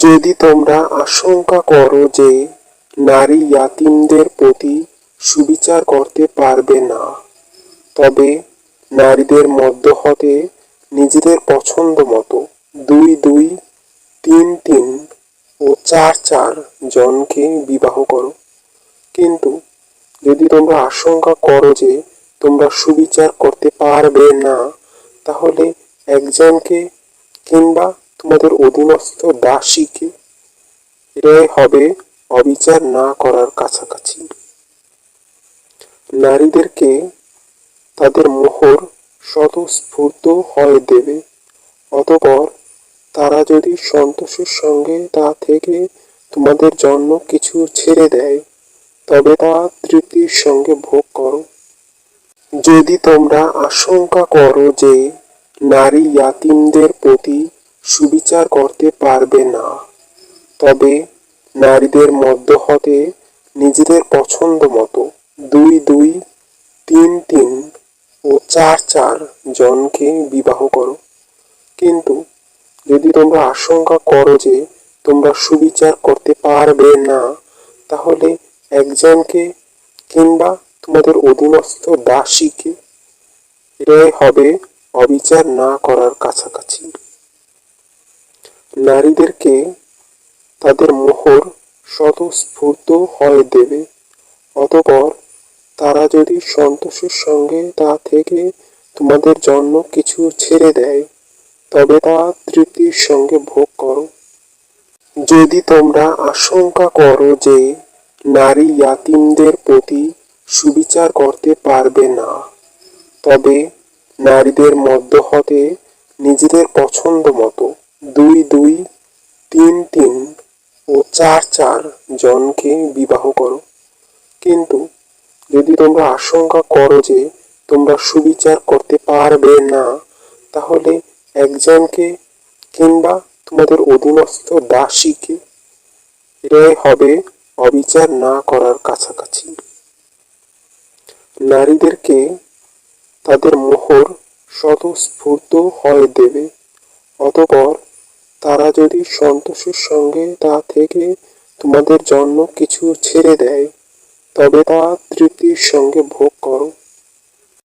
যদি তোমরা আশঙ্কা করো যে নারী ইয়াতিমদের প্রতি সুবিচার করতে পারবে না, তবে নারীদের মধ্য হতে নিজেদের পছন্দ মতো দুই দুই, তিন তিন ও চার চার জনকে বিবাহ করো। কিন্তু যদি তোমরা আশঙ্কা করো যে তোমরা সুবিচার করতে পারবে না, তাহলে একজনকে কিংবা তোমাদের অধীনস্থ দাসীকে এটাই হবে, অবিচার না করার কাছাকাছি। নারীদেরকে তাদের মোহর স্বতঃস্ফূর্ত হয়ে দেবে, অতপর তারা যদি সন্তোষের সঙ্গে তা থেকে তোমাদের জন্য কিছু ছেড়ে দেয়, তবে তা তৃপ্তির সঙ্গে ভোগ করো। যদি তোমরা আশঙ্কা করো যে নারী ইয়াতিমদের প্রতি সুবিচার করতে পারবে না। তবে নারীদের মধ্য হতে নিজেদের পছন্দ মতো দুই দুই তিন তিন ও চার চার জনকে বিবাহ করো। কিন্তু যদি তোমরা আশঙ্কা করো যে তোমরা সুবিচার করতে পারবে না, তাহলে একজনকে কিংবা তোমাদের অধীনস্থ দাসীকে। এটাই হবে অবিচার না করার কাছাকাছি। নারীদেরকে তাদের মোহর স্বতঃস্ফূর্ত হয়ে দেবে। অতপর তারা যদি সন্তোষের সঙ্গে তা থেকে তোমাদের জন্য কিছু ছেড়ে দেয়, তবে তা তৃপ্তির সঙ্গে ভোগ করো। যদি তোমরা আশঙ্কা করো যে নারী ইয়াতিমদের প্রতি সুবিচার করতে পারবে না, তবে নারীদের মধ্য হতে নিজেদের পছন্দ মতো দুই দুই তিন তিন ও চার চার জনকে বিবাহ করো। কিন্তু যদি তোমরা আশঙ্কা করো যে তোমরা সুবিচার করতে পারবে না, তাহলে একজনকে কিংবা তোমাদের অধীনস্থ দাসীকে এটাই হবে অবিচার না করার কাছাকাছি। নারীদেরকে তাদের মোহর স্বতঃস্ফূর্ত হয়ে দেবে, অতপর তারা যদি সন্তোষের সঙ্গে তা থেকে তোমাদের জন্য কিছু ছেড়ে দেয়, তবে তা তৃপ্তির সঙ্গে ভোগ করো।